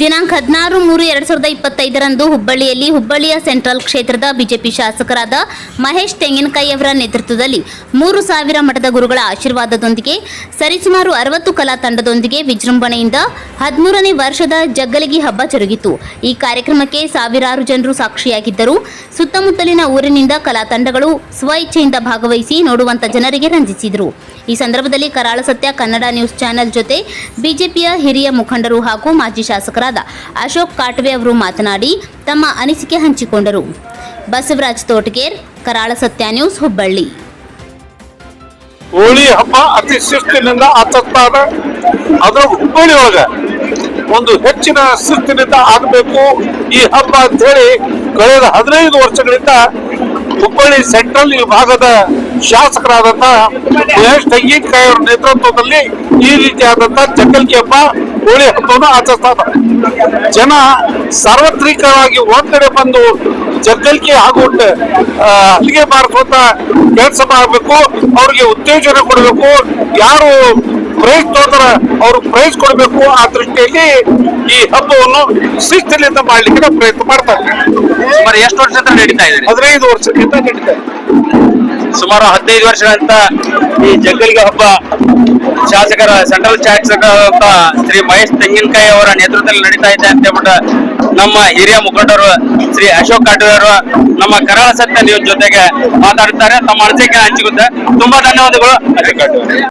ದಿನಾಂಕ ಹದಿನಾರು ಮೂರು ಎರಡ್ ಸಾವಿರದ ಇಪ್ಪತ್ತೈದರಂದು ಹುಬ್ಬಳ್ಳಿಯಲ್ಲಿ ಹುಬ್ಬಳ್ಳಿಯ ಸೆಂಟ್ರಲ್ ಕ್ಷೇತ್ರದ ಬಿಜೆಪಿ ಶಾಸಕರಾದ ಮಹೇಶ್ ತೆಂಗಿನಕಾಯಿ ಅವರ ನೇತೃತ್ವದಲ್ಲಿ ಮೂರು ಸಾವಿರ ಮಠದ ಗುರುಗಳ ಆಶೀರ್ವಾದದೊಂದಿಗೆ ಸರಿಸುಮಾರು ಅರವತ್ತು ಕಲಾ ತಂಡದೊಂದಿಗೆ ವಿಜೃಂಭಣೆಯಿಂದ ಹದಿಮೂರನೇ ವರ್ಷದ ಜಗ್ಗಲಗಿ ಹಬ್ಬ ಜರುಗಿತು. ಈ ಕಾರ್ಯಕ್ರಮಕ್ಕೆ ಸಾವಿರಾರು ಜನರು ಸಾಕ್ಷಿಯಾಗಿದ್ದರು. ಸುತ್ತಮುತ್ತಲಿನ ಊರಿನಿಂದ ಕಲಾ ತಂಡಗಳು ಸ್ವ ಇಚ್ಛೆಯಿಂದ ಭಾಗವಹಿಸಿ ನೋಡುವಂತ ಜನರಿಗೆ ರಂಜಿಸಿದರು. ಈ ಸಂದರ್ಭದಲ್ಲಿ ಕರಾಳ ಸತ್ಯ ಕನ್ನಡ ನ್ಯೂಸ್ ಚಾನೆಲ್ ಜೊತೆ ಬಿಜೆಪಿಯ ಹಿರಿಯ ಮುಖಂಡರು ಹಾಗೂ ಮಾಜಿ ಶಾಸಕರಾದ ಅಶೋಕ್ ಕಾಟ್ವೆ ಅವರು ಮಾತನಾಡಿ ತಮ್ಮ ಅನಿಸಿಕೆ ಹಂಚಿಕೊಂಡರು. ಬಸವರಾಜ್ ತೋಟಗೇರ್, ಕರಾಳ ಸತ್ಯ ನ್ಯೂಸ್, ಹುಬ್ಬಳ್ಳಿ. ಹೋಳಿ ಹಬ್ಬ ಅತಿ ಶಿಸ್ತಿನಿಂದ ಆಚರಿಸ್ತಾರೆ. ಅದು ಹುಬ್ಬಳ್ಳಿ ಒಳಗ ಒಂದು ಹೆಚ್ಚಿನ ಶಿಸ್ತಿನಿಂದ ಆಗಬೇಕು. ಈ ಹಬ್ಬ ಅಂತ ಹೇಳಿ ಕಳೆದ ಹದಿನೈದು ವರ್ಷಗಳಿಂದ ಹುಬ್ಬಳ್ಳಿ ಸೆಂಟ್ರಲ್ ವಿಭಾಗದ ಶಾಸಕರಾದಂತ ಮಹೇಶ್ ತೆಂಗಿನಕಾಯಿ ಅವರ ನೇತೃತ್ವದಲ್ಲಿ ಈ ರೀತಿಯಾದಂತ ಚಕ್ಕಲ್ಕಿ ಹಬ್ಬ ಹೋಳಿ ಹಬ್ಬವನ್ನು ಆಚರಿಸ್ತಾರೆ ಜನ ಸಾರ್ವತ್ರಿಕವಾಗಿ ಒಂದೆಡೆ ಬಂದು ಜಗ್ಗಲ್ಕಿ ಹಾಗೂ ಅಲ್ಲಿಗೆ ಹಲಿಗೆ ಮಾರಿಸುವಂತ ಕೆಲಸ ಮಾಡಬೇಕು ಅವ್ರಿಗೆ ಉತ್ತೇಜನ ಕೊಡಬೇಕು ಯಾರು ಪ್ರೈಸ್ ತೋರ್ತಾರ ಅವ್ರು ಪ್ರೈಸ್ ಕೊಡಬೇಕು ಆ ದೃಷ್ಟಿಯಲ್ಲಿ ಈ ಹಬ್ಬವನ್ನು ಶಿಸ್ತಿನಿಂದ ಮಾಡ್ಲಿಕ್ಕೆ ಪ್ರಯತ್ನ ಮಾಡ್ತಾರೆ ಎಷ್ಟು ವರ್ಷದಿಂದ ನಡೀತಾ ಇದೆ? ಹದಿನೈದು ವರ್ಷದಿಂದ ನಡೀತಾ ಇದೆ. ಸುಮಾರು ಹದಿನೈದು ವರ್ಷಗಳಿಂದ ಈ ಜಗ್ಗಲಿಗೆ ಹಬ್ಬ ಶಾಸಕರ, ಸೆಂಟ್ರಲ್ ಶಾಸಕ ಶ್ರೀ ಮಹೇಶ್ ತೆಂಗಿನಕಾಯಿ ಅವರ ನೇತೃತ್ವದಲ್ಲಿ ನಡೀತಾ ಇದೆ ಅಂತ ಹೇಳ್ಬಿಟ್ಟು ನಮ್ಮ ಹಿರಿಯ ಮುಖಂಡರು ಶ್ರೀ ಅಶೋಕ್ ಕಾಟೂರ್ ಅವರು ನಮ್ಮ ಕರಾಳ ಸತ್ಯ ನ್ಯೂಸ್ ಜೊತೆಗೆ ಮಾತಾಡುತ್ತಾರೆ ತಮ್ಮ ಅನಿಸಿಕೆ ಹಂಚಿಗುತ್ತೆ ತುಂಬಾ ಧನ್ಯವಾದಗಳು. ಅಶೋಕ್